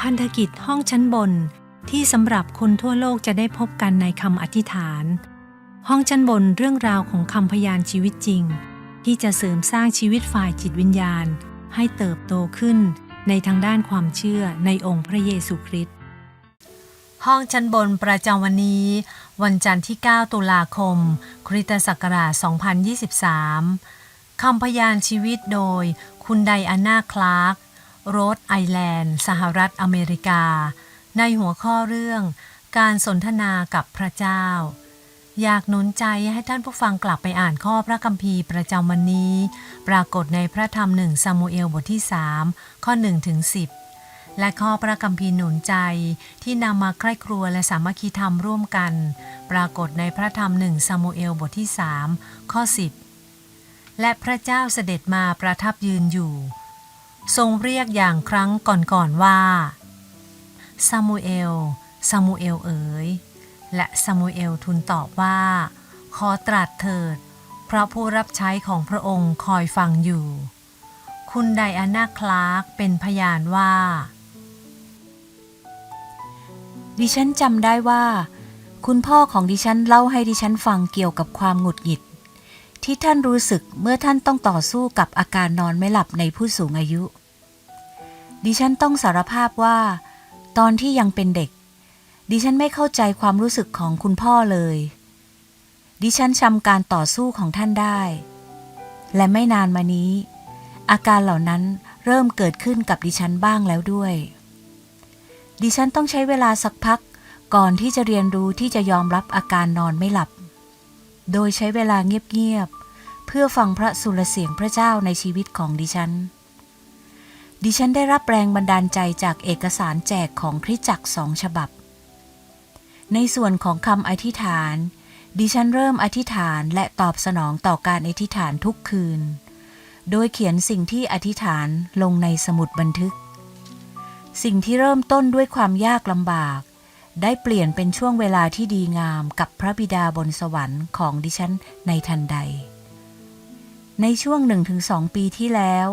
พันธกิจห้องชั้นบนที่สำหรับคนทั่วโลกจะได้พบกันในคำอธิษฐาน ห้องชั้นบนเรื่องราวของคำพยานชีวิตจริง ที่จะเสริมสร้างชีวิตฝ่ายจิตวิญญาณ ให้เติบโตขึ้นในทางด้านความเชื่อในองค์พระเยซูคริสต์ห้องชั้นบนประจำวันนี้ วันจันทร์ที่ 9 ตุลาคม คริสตศักราช 2023 คำพยานชีวิตโดย คุณไดอาน่าคลาร์ก โรดไอแลนด์ สหรัฐอเมริกา ในหัวข้อเรื่อง การสนทนากับพระเจ้า อยากหนุนใจให้ท่านผู้ฟังกลับไปอ่านข้อพระคัมภีร์ประจำวันนี้ ปรากฏในพระธรรมหนึ่งซามูเอลบทที่ 3 ข้อ1ถึง10 และข้อพระคัมภีร์หนุนใจที่นำมาใคร่ครัวและสามัคคีธรรมร่วมกัน ปรากฏในพระธรรมหนึ่งซามูเอลบทที่ 3 ข้อ 10 และพระเจ้าเสด็จมาประทับยืนอยู่ ทรงเรียกอย่างครั้งก่อนๆว่าซามูเอลซามูเอลเอ๋ย และซามูเอลทูลตอบว่า ขอตรัสเถิด เพราะผู้รับใช้ของพระองค์คอยฟังอยู่ คุณไดอาน่าคลาร์กเป็นพยานว่า ดิฉันจำได้ว่า คุณพ่อของดิฉันเล่าให้ดิฉันฟังเกี่ยวกับความหงุดหงิด ที่ท่านรู้สึกเมื่อท่านต้องต่อสู้กับอาการนอนไม่หลับในผู้สูงอายุ ดิฉันต้องสารภาพว่า ตอนที่ยังเป็นเด็ก ดิฉันไม่เข้าใจความรู้สึกของคุณพ่อเลย ดิฉันจำการต่อสู้ของท่านได้ และไม่นานมานี้ อาการเหล่านั้นเริ่มเกิดขึ้นกับดิฉันบ้างแล้วด้วย ดิฉันต้องใช้เวลาสักพักก่อนที่จะเรียนรู้ที่จะยอมรับอาการนอนไม่หลับ โดยใช้เวลาเงียบๆเพื่อฟังพระสุรเสียงพระเจ้าในชีวิตของดิฉัน ดิฉันได้รับแรงบันดาลใจจากเอกสารแจกของคริสจักรสองฉบับ ในส่วนของคำอธิษฐาน ดิฉันเริ่มอธิษฐานและตอบสนองต่อการอธิษฐานทุกคืน โดยเขียนสิ่งที่อธิษฐานลงในสมุดบันทึก สิ่งที่เริ่มต้นด้วยความยากลำบาก ได้เปลี่ยนเป็นช่วงเวลาที่ดีงามกับพระบิดาบนสวรรค์ของดิฉันในทันใด ในช่วงหนึ่งถึงสองปีที่แล้ว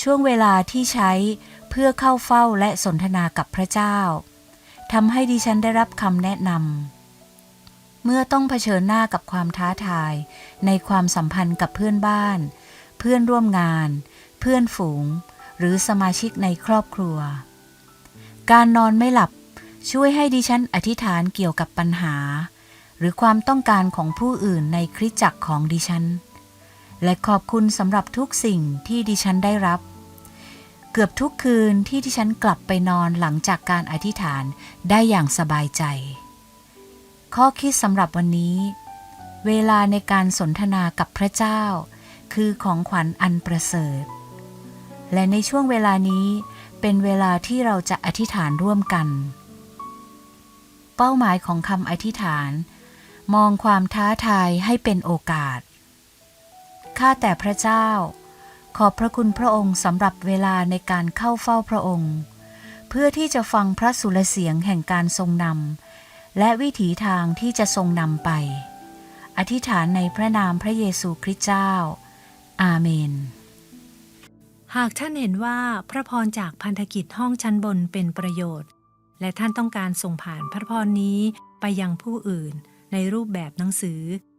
ช่วงเวลาที่ใช้เพื่อเข้าเฝ้าและสนทนากับพระเจ้าทำให้ดิฉันได้รับคำแนะนำเมื่อต้องเผชิญหน้ากับความท้าทาย ในความสัมพันธ์กับเพื่อนบ้าน เพื่อนร่วมงาน เพื่อนฝูง หรือสมาชิกในครอบครัว การนอนไม่หลับช่วยให้ดิฉันอธิษฐานเกี่ยวกับปัญหา หรือความต้องการของผู้อื่นในคริสตจักรของดิฉัน และขอบคุณสำหรับทุกสิ่งที่ดิฉันได้รับ เกือบทุกคืนที่ดิฉันกลับไปนอนหลังจากการอธิษฐานได้อย่างสบายใจ ข้อคิดสำหรับวันนี้ เวลาในการสนทนากับพระเจ้า คือของขวัญอันประเสริฐ และในช่วงเวลานี้เป็นเวลาที่เราจะอธิษฐานร่วมกัน เป้าหมายของคำอธิษฐาน มองความท้าทายให้เป็นโอกาส ข้าแต่พระเจ้า ขอบพระคุณพระองค์สำหรับเวลาในการเข้าเฝ้าพระองค์ เพื่อที่จะฟังพระสุรเสียงแห่งการทรงนำและวิถีทางที่จะทรงนำไป อธิษฐานในพระนามพระเยซูคริสต์เจ้า อาเมน หากท่านเห็นว่าพระพรจากพันธกิจห้องชั้นบนเป็นประโยชน์ และท่านต้องการส่งผ่านพระพรนี้ไปยังผู้อื่นในรูปแบบหนังสือ